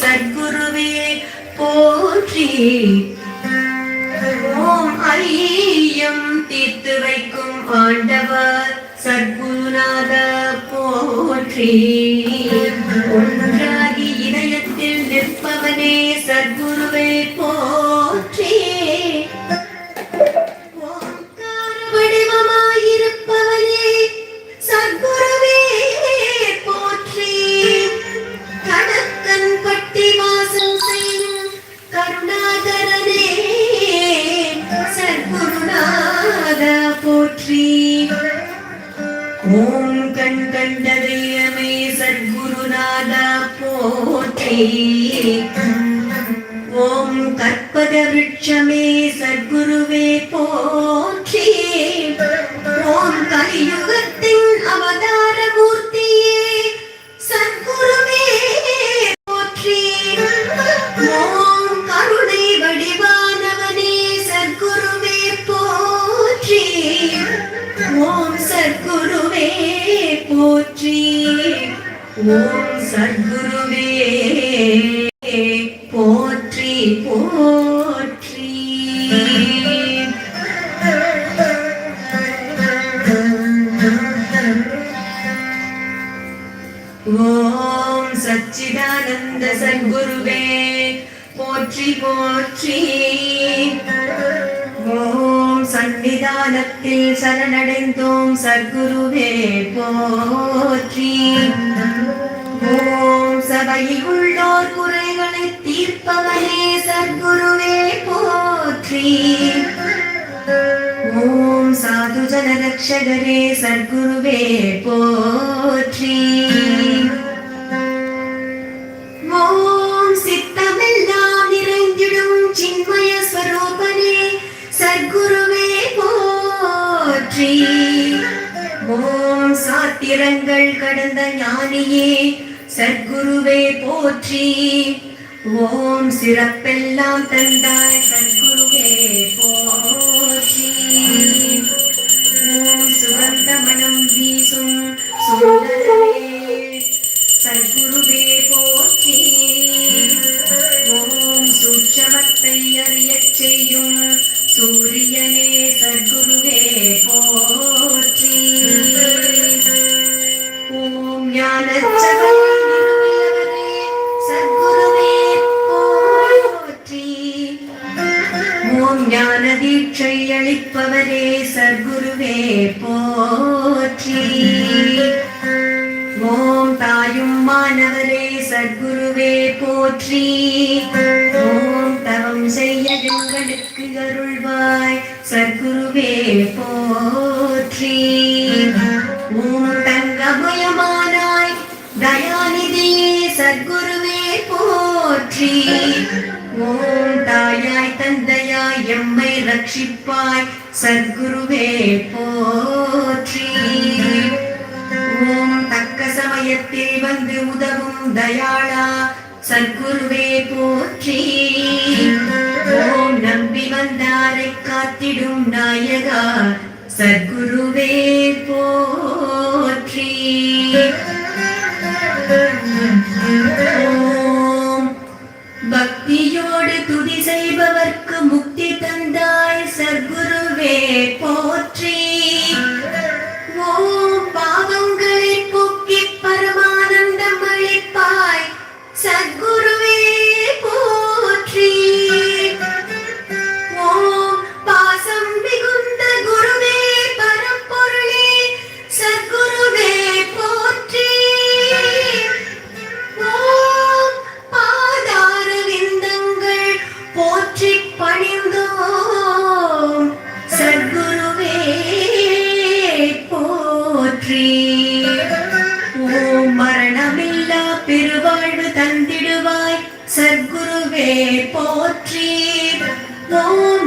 சத்குருவே போற்றி. ஓம் ஐயம் தீர்த்து வைக்கும் ஆண்டவர் சத்குநாத போற்றி. ஒன்றாகி இதயத்தில் நிற்பவனே சத்குருவே போ ॐ साधुजनरक्षगरे सद्गुरुवे पोत्री அளிப்பவரே சர்க்குருவே போ. ரட்சிப்பாய் சத்குருவே போற்றி. ஓம் தக்க சமயத்தில் வந்து உதவும் தயாளா சத்குருவே போற்றி. ஓம் நம்பி வந்தாரை காத்திடும் நாயகா சத்குருவே No.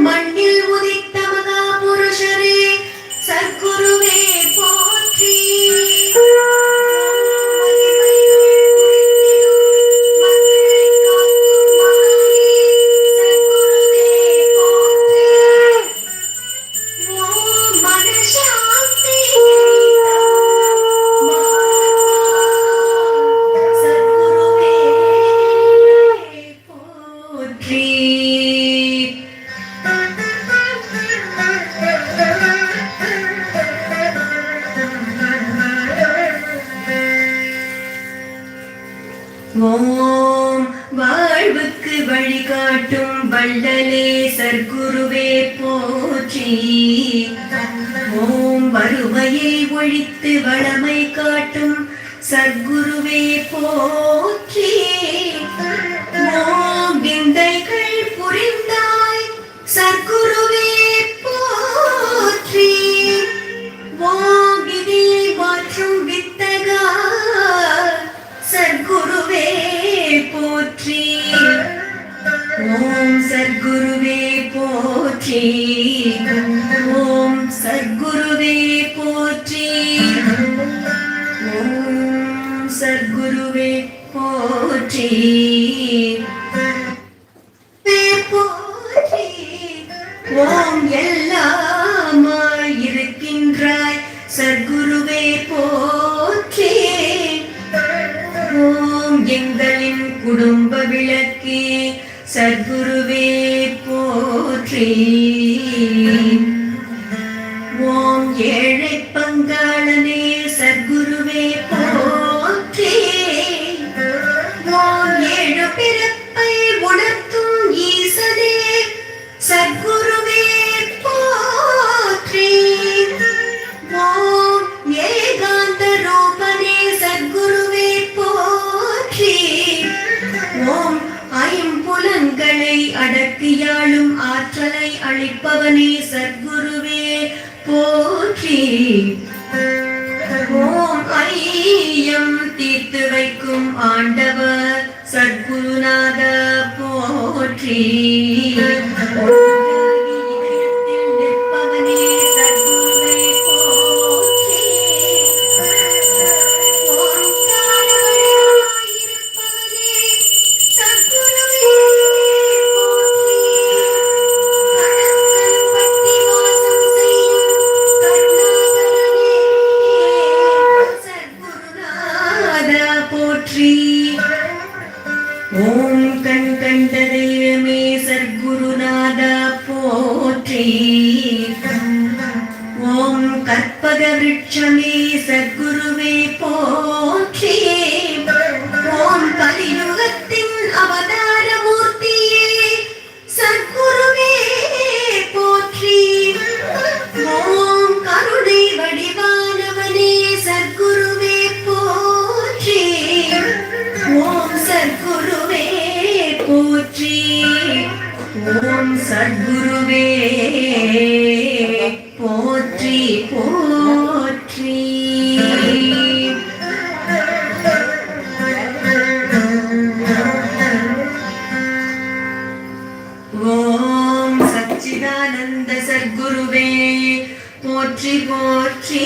போற்றி போற்றி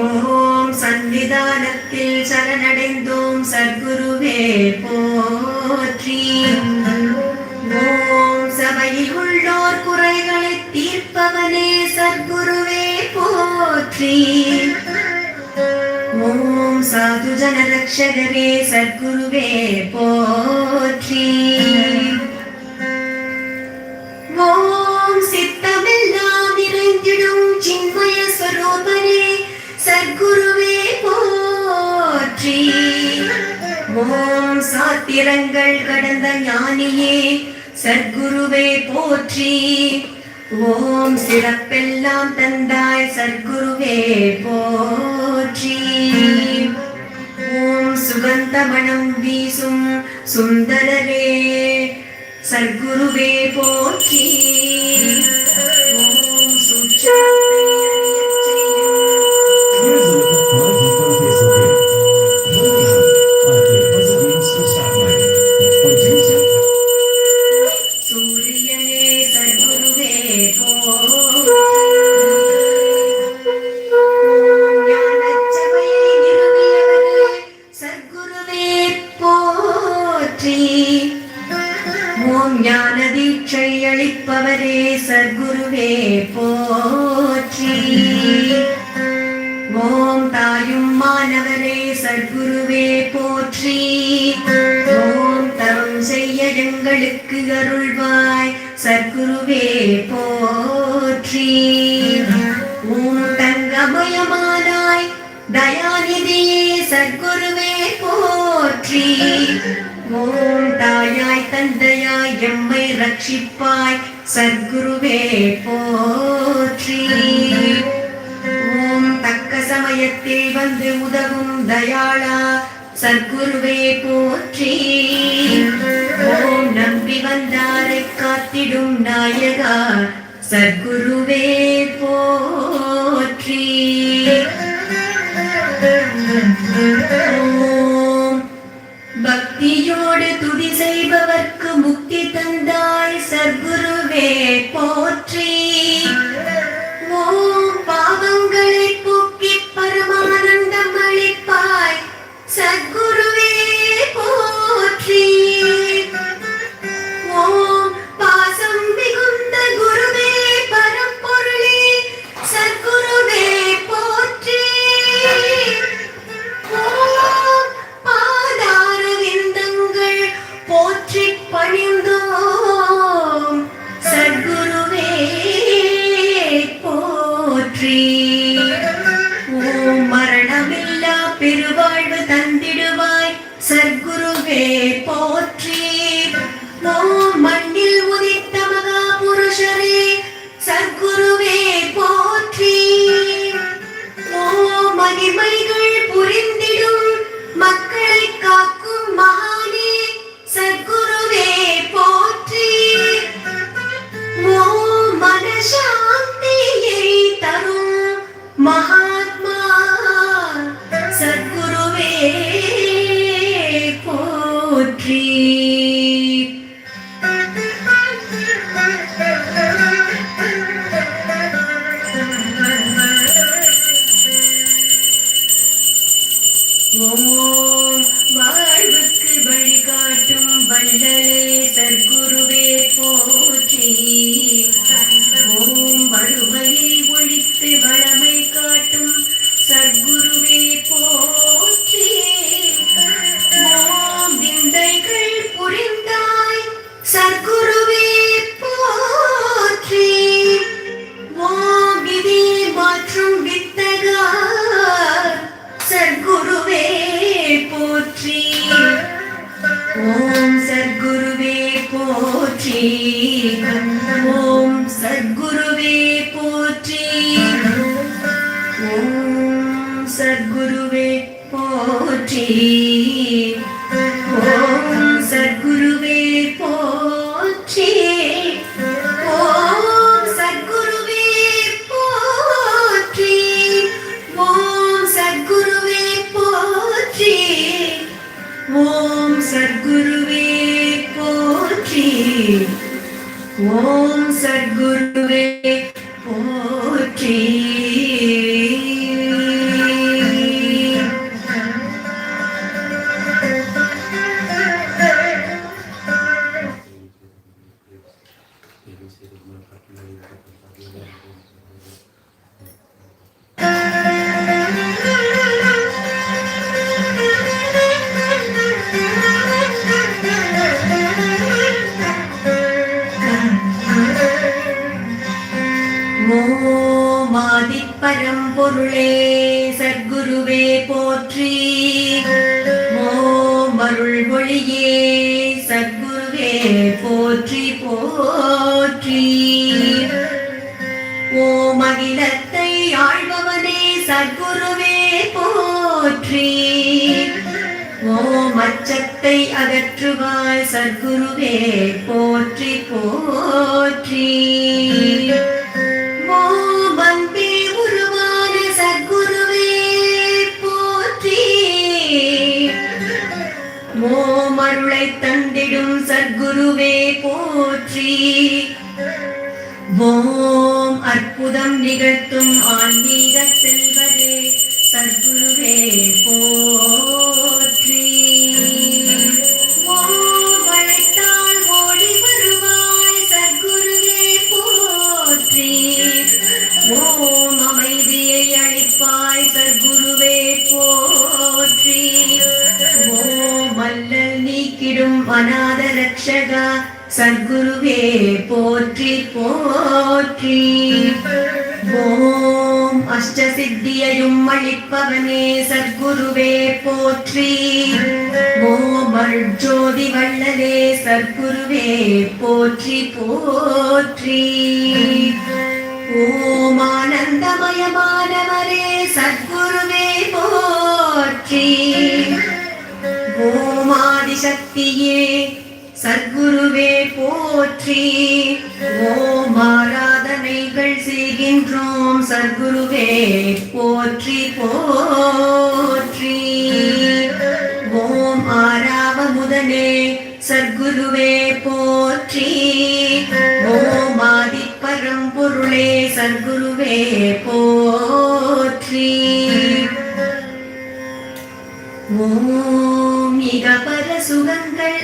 ஓம் சன்னிதானத்தில் சரணடைந்தோம் சர்க்குருவே போற்றி. ஓம் சபையில் உள்ளோர் குறைகளை தீர்ப்பவனே சர்க்குருவே போற்றி. ஓம் சாது ஜனரக்ஷகரே சர்க்குருவே போற்றி. திறங்கள் கடந்த ஞானியே சர்க்குருவே போற்றி. ஓம் சிறப்பெல்லாம் தந்தாய் சர்க்குருவே போற்றி. ஓம் சுகந்த மணம் வீசும் சுந்தரரே சர்க்குருவே போற்றி. ஓம் சுற்ற விளக்குதருள்வாய் சர்க்குருவே போற்றி. உண்டங்கமயமானாய் தயாநிதியே சர்க்குருவே போற்றி. ஓம் தாயாய் தந்தையாய் எம்மை ரட்சிப்பாய் சர்க்குருவே போற்றி. ஓம் தக்க சமயத்தில் வந்து உதவும் தயாளா சர்க்குருவே போற்றி. ஓம் நம்பி வந்தாரை காத்திடும் நாயகா சர்க்குருவே போற்றி. பக்தியோடு துதி செய்பவர்க்கு முக்தி தந்தாய் சர்க்குருவே போற்றி. போற்றி. ஓம் சத்குருவே போற்றி. ஓம் சத்குருவே போற்றி. அகற்றுவாய் சத்குருவே போற்றி போற்றி. மோபந்தே உருவான சத்குருவே போற்றி. மோமருளை தந்திடும் சத்குருவே போற்றி. ஓம் அற்புதம் நிகழ்த்தும் ஆன்மீக செல்வதே சத்குருவே போ சித்தியையும் அளிப்பவனே சத்குருவே போற்றி. ஓமல் ஜோதி வள்ளலே சத்குருவே போற்றி போற்றி. ஓம் ஆனந்தமயமானவரே சத்குருவே போற்றி. ஓம் ஆதிசக்தியே சத்குருவே போற்றி. ஓம் ஆராதனைகள் செய்கின்றோம். சத்குருவே போற்றி போற்றி. ஓம் ஆராவ முதலே சத்குருவே போற்றி. ஓம் ஆதிப்பரம் பொருளே சத்குருவே போற்றி. ஓம் இதபர சுகங்கள்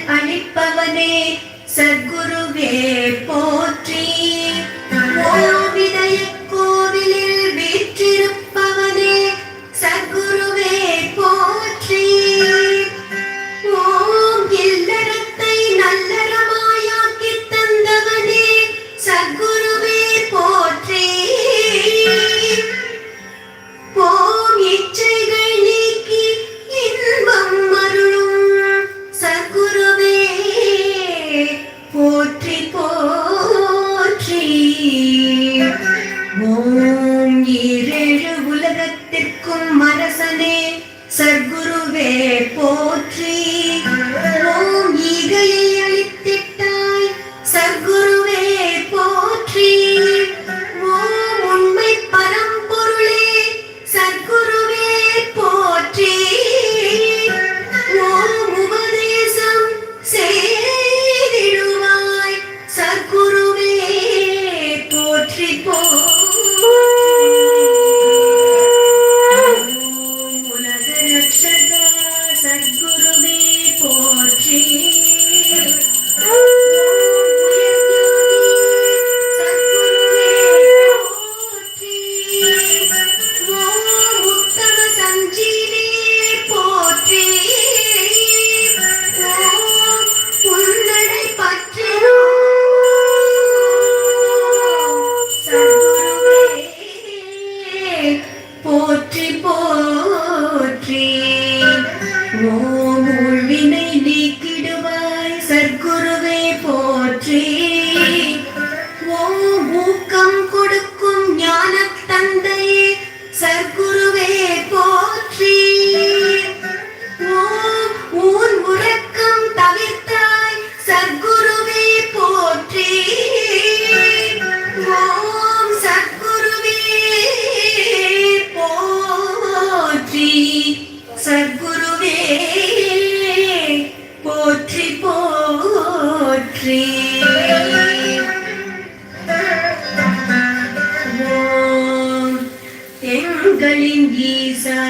எங்களின் கீசா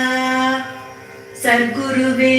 சர்க்குருவே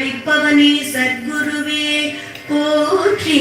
அளிப்பவனே சத்குருவே போற்றி.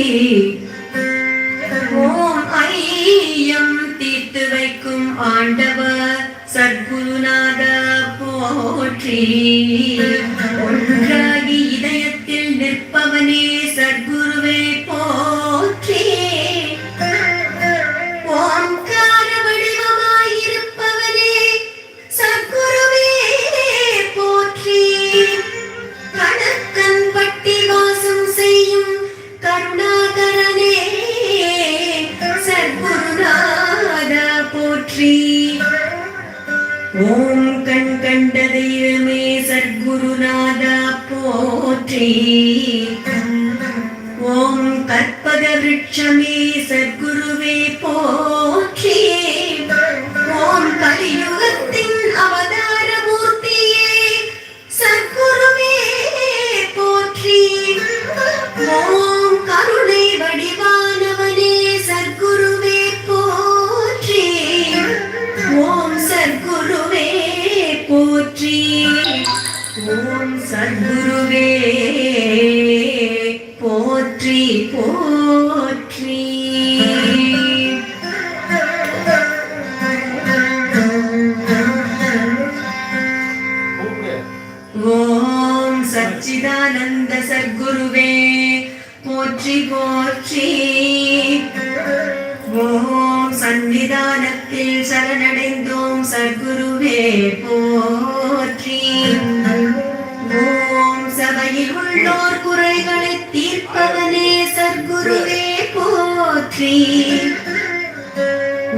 குருவே போற்றி.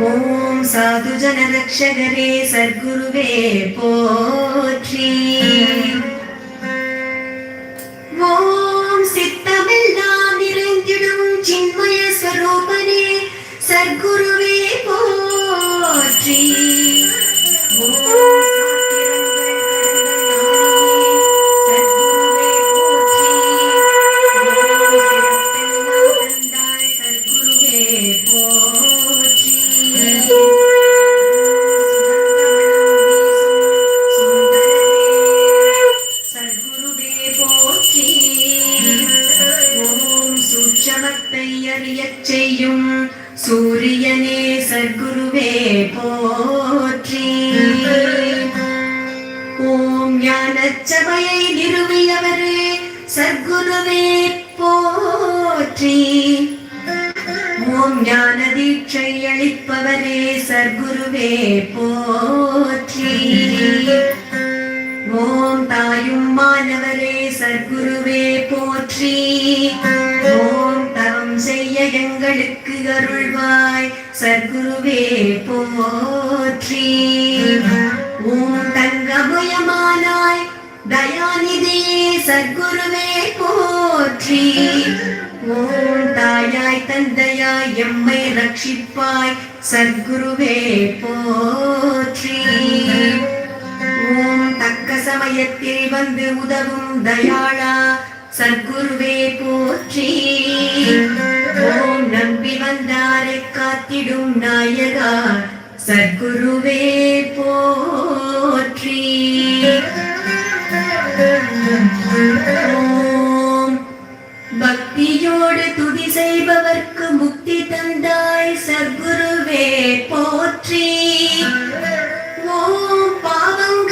ஓம் சாது ஜன ரக்ஷகரே சத்குருவே போற்றி. ஓம் ஞானச்சபையை நிறுவியவரே சர்க்குருவே போற்றி. ஓம் ஞான தீட்சை அளிப்பவரே சர்க்குருவே போற்றி. ஓம் தாயும் மாணவரே சர்க்குருவே போற்றி. ஓம் தவம் செய்ய எங்களுக்கு அருள்வாய் சர்க்குருவே போற்றி. சத்குருவே போற்றி. ஓம் தாயாய் தந்தையாய் எம்மை ரட்சிப்பாய் சத்குருவே போற்றி. ஓம் தக்க சமயத்தில் வந்து உதவும் தயாளா சத்குருவே போற்றி. ஓம் நம்பி வந்தாரை காத்திடும் நாயகா சத்குருவே போற்றி. பக்தியோடு துதி செய்பவர்க்கு முக்தி தந்தாய் சத்குருவே போற்றி. ஓம் பாவங்களை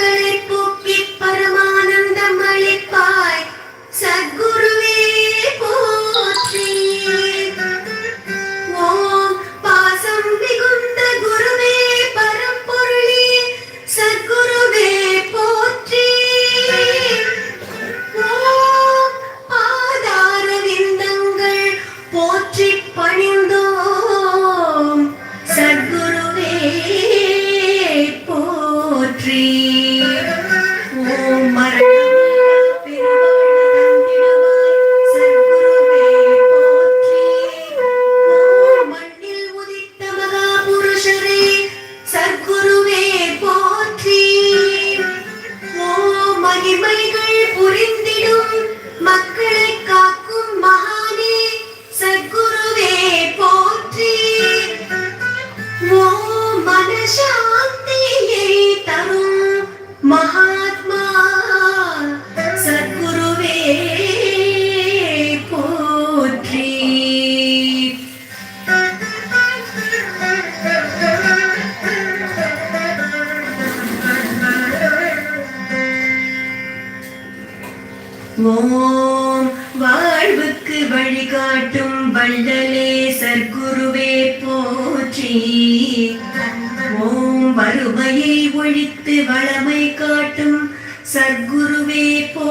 सद्गुरुवे पो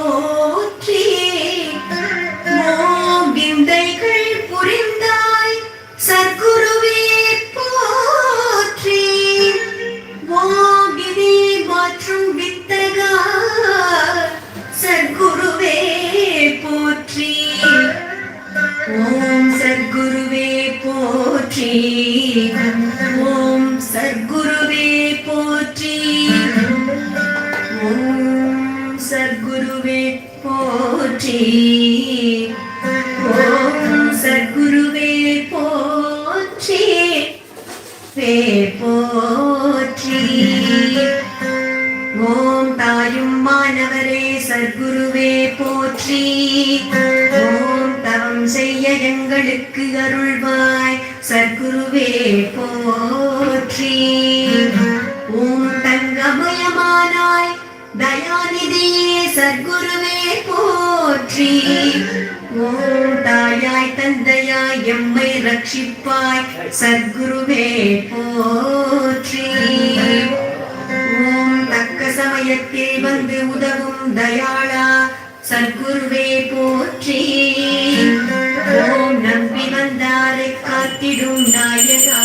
போற்றி ஓம் தங்கமயமானாய் தயாநிதியே சர்க்குருவே போற்றி. ஓம் தாயாய் தந்தையாய் எம்மை ரட்சிப்பாய் சர்க்குருவே போற்றி. ஓம் தக்க சமயத்தில் வந்து உதவும் தயாளா சர்க்குருவே போற்றி. ஓம் நம்பி வந்தாரை காத்திடும் நாயகா